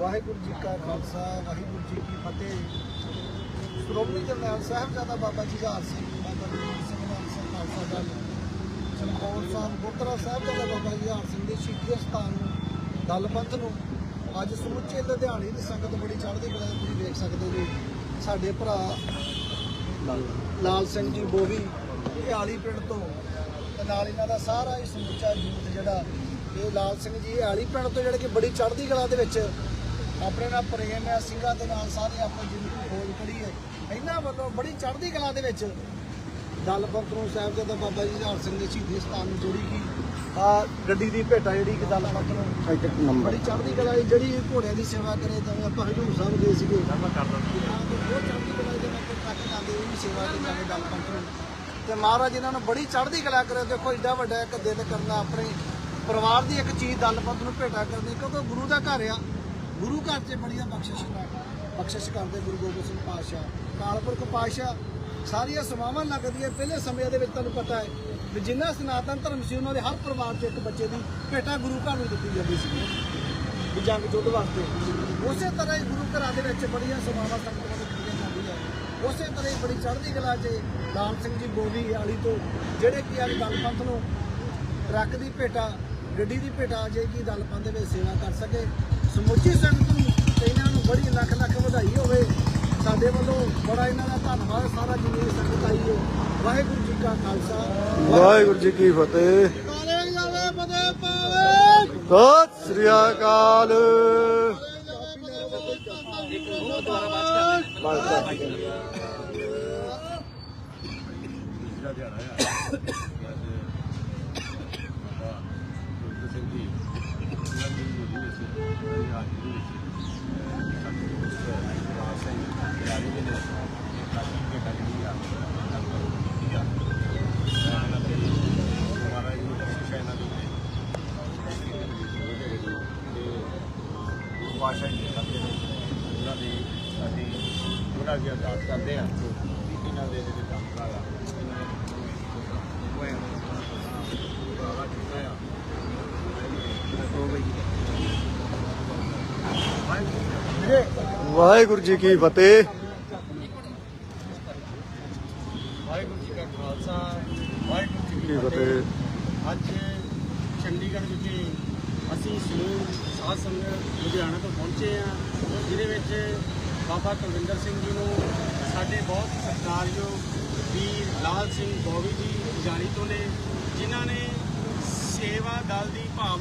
ਵਾਹਿਗੁਰੂ ਜੀ ਕਾ ਖਾਲਸਾ, ਵਾਹਿਗੁਰੂ ਜੀ ਕੀ ਫਤਿਹ। ਸ਼੍ਰੋਮਣੀ ਜਰਨੈਲ ਸਾਹਿਬਜ਼ਾਦਾ ਬਾਬਾ ਜੀ ਹਾਰ ਸਿੰਘ, ਬਾਬਾ ਜੀ ਸਿੰਘ ਨਾਲ ਸਿੰਘ ਖਾਲਸਾ ਦਲ ਚਮਕੌਰ ਸਾਹਿਬ, ਗੁਰਦੁਆਰਾ ਸਾਹਿਬਜ਼ਾਦਾ ਬਾਬਾ ਜੀ ਹਾਰ ਸਿੰਘ ਦੇ ਸ਼ਹੀਦੀ ਸਥਾਨ ਨੂੰ ਦਲਪੰਥ ਨੂੰ, ਅੱਜ ਸਮੁੱਚੇ ਲੁਧਿਆਣੇ ਦੀ ਸੰਗਤ ਬੜੀ ਚੜ੍ਹਦੀ ਕਲਾ ਤੁਸੀਂ ਦੇਖ ਸਕਦੇ ਜੀ ਸਾਡੇ ਭਰਾ ਲਾਲ ਸਿੰਘ ਜੀ ਬੋਵੀ ਇਹ ਪਿੰਡ ਤੋਂ, ਤੇ ਨਾਲ ਇਹਨਾਂ ਦਾ ਸਾਰਾ ਹੀ ਸਮੁੱਚਾ ਯੂਥ ਜਿਹੜਾ ਇਹ ਲਾਲ ਸਿੰਘ ਜੀ ਆਲੀ ਪਿੰਡ ਤੋਂ ਜਿਹੜੇ ਕਿ ਬੜੀ ਚੜ੍ਹਦੀ ਕਲਾ ਦੇ ਵਿੱਚ ਆਪਣੇ ਨਾਲ ਪ੍ਰੇਮ ਹੈ ਸਿੰਘਾਂ ਦੇ ਨਾਲ ਸਾਰੇ ਆਪਣੀ ਜ਼ਿੰਦਗੀ ਖੋਜ ਕਰੀ ਹੈ। ਇਹਨਾਂ ਵੱਲੋਂ ਬੜੀ ਚੜ੍ਹਦੀ ਕਲਾ ਦੇ ਵਿੱਚ ਦਲ ਬੰਤਰੂ ਸਾਹਿਬ ਦੇ ਬਾਬਾ ਜੀ ਹਾਰ ਸਿੰਘ ਦੇ ਸ਼ਹੀਦੀ ਸਥਾਨ ਨੂੰ ਜੋੜੀ ਕੀ ਆ ਗੱਡੀ ਦੀ ਭੇਟਾ ਜਿਹੜੀ ਕਿ ਦਲ ਬੰਤਰੂ ਬੜੀ ਚੜ੍ਹਦੀ ਕਲਾ ਦੀ ਜਿਹੜੀ ਘੋੜਿਆਂ ਦੀ ਸੇਵਾ ਕਰੇ ਤਾਂ ਆਪਾਂ ਹਜੂਰ ਸਾਹਿਬ ਗਏ ਸੀਗੇ। ਮੈਂ ਕਰਦਾ ਬਹੁਤ ਚੜ੍ਹਦੀ ਕਲਾ ਦੇ ਨਾਲ ਟਰੱਕ ਜਾਂਦੇ ਉਹ ਵੀ ਸੇਵਾ ਦੇ ਜਾਂਦੇ ਦਲ ਬੰਤਰੂ ਤੇ ਮਹਾਰਾਜ ਇਹਨਾਂ ਨੂੰ ਬੜੀ ਚੜ੍ਹਦੀ ਕਲਾ ਕਰੇ ਦੇਖੋ ਏਡਾ ਵੱਡਾ ਇੱਕ ਦਿਲ ਕਰਨਾ ਆਪਣੇ ਪਰਿਵਾਰ ਦੀ ਇੱਕ ਚੀਜ਼ ਦਲਪੰਥ ਨੂੰ ਭੇਟਾ ਕਰਨੀ ਕਿਉਂਕਿ ਗੁਰੂ ਦਾ ਘਰ ਆ। ਗੁਰੂ ਘਰ 'ਚ ਬੜੀਆਂ ਬਖਸ਼ਿਸ਼ ਬਖਸ਼ਿਸ਼ ਕਰਦੇ ਗੁਰੂ ਗੋਬਿੰਦ ਸਿੰਘ ਪਾਤਸ਼ਾਹ ਕਾਲਪੁਰਖ ਪਾਤਸ਼ਾਹ। ਸਾਰੀਆਂ ਸਮਾਵਾਂ ਲੱਗਦੀਆਂ, ਪਹਿਲੇ ਸਮੇਂ ਦੇ ਵਿੱਚ ਤੁਹਾਨੂੰ ਪਤਾ ਹੈ ਵੀ ਜਿੰਨਾ ਸਨਾਤਨ ਧਰਮ ਸੀ, ਉਹਨਾਂ ਦੇ ਹਰ ਪਰਿਵਾਰ 'ਚ ਇੱਕ ਬੱਚੇ ਦੀ ਭੇਟਾ ਗੁਰੂ ਘਰ ਨੂੰ ਦਿੱਤੀ ਜਾਂਦੀ ਸੀ। ਵੀ ਜੰਗ ਯੁੱਧ ਵਾਸਤੇ। ਉਸੇ ਤਰ੍ਹਾਂ ਹੀ ਗੁਰੂ ਘਰਾਂ ਦੇ ਵਿੱਚ ਬੜੀਆਂ ਸਮਾਵਾਂ ਸੰਗਤਾਂ ਨੂੰ ਦਿੱਤੀਆਂ ਜਾਂਦੀਆਂ ਉਸੇ ਤਰ੍ਹਾਂ ਹੀ ਬੜੀ ਚੜ੍ਹਦੀ ਕਲਾ 'ਚ ਲਾਲ ਸਿੰਘ ਜੀ ਬੋਲੀ ਵਾਲੀ ਤੋਂ ਜਿਹੜੇ ਕਿ ਅੱਜ ਦਲਪੰਥ ਨੂੰ ਟਰੱਕ ਦੀ ਭੇਟਾ ਗੱਡੀ ਦੀ ਭੇਟਾ ਜੇ ਕੀ ਦਲਪੰਥ ਦੇ ਵਿੱਚ ਸੇਵਾ ਕਰ ਸਕੇ। ਸਮੁੱਚੀ ਸੰਗਤ ਨੂੰ ਤੇ ਇਹਨਾਂ ਨੂੰ ਬੜੀ ਲੱਖ ਲੱਖ ਵਧਾਈ ਹੋਵੇ। ਸਾਡੇ ਵੱਲੋਂ ਬੜਾ ਇਹਨਾਂ ਦਾ ਧੰਨਵਾਦ ਸਾਰਾ ਜਿੰਨੀ ਸੰਗਤ ਆਈ ਹੈ। ਵਾਹਿਗੁਰੂ ਜੀ ਕਾ ਖਾਲਸਾ। ਵਾਹਿਗੁਰੂ ਜੀ ਕੀ ਫਤਿਹ। ਸਤਿ ਸ੍ਰੀ ਅਕਾਲ। ਆ ਪਾਸ਼ਾ ਜੀ ਨੇ ਸਾਡੇ ਉਹਨਾਂ ਦੀ ਅਸੀਂ ਉਹਨਾਂ ਦੀ ਅਰਦਾਸ ਕਰਦੇ ਹਾਂ ਕਿ ਇਹਨਾਂ ਦੇ ਜਿਹੜੇ ਕੰਮ ਕਰਾ ਇਹਨਾਂ ਨੇ ਹੋਏ ਬਾਬਾ ਕੀਤਾ ਆ। ਵਾਹਿਗੁਰੂ ਜੀ ਕੀ ਫਤਿਹ। ਵਾਹਿਗੁਰੂ ਜੀ ਕਾ ਖਾਲਸਾ ਵਾਹਿਗੁਰੂ ਜੀ ਕੀ ਫਤਿਹ। ਫਤਿਹ। ਅੱਜ ਚੰਡੀਗੜ੍ਹ ਵਿਖੇ ਅਸੀਂ ਸਮੂਹ ਸਾਧ ਸੰਗਤ ਲੁਧਿਆਣਾ ਤੋਂ ਪਹੁੰਚੇ ਆ ਜਿਹਦੇ ਵਿੱਚ ਬਾਬਾ ਕੁਲਵਿੰਦਰ ਸਿੰਘ ਜੀ ਨੂੰ ਸਾਡੇ ਬਹੁਤ ਸਤਿਕਾਰਯੋਗ ਵੀਰ ਲਾਲ ਸਿੰਘ ਬੋਵੀ ਜੀ ਜਾਣੀ ਤੋਂ ਨੇ, ਜਿਨ੍ਹਾਂ ਨੇ ਸੇਵਾ ਦਲ ਦੀ ਭਾਵ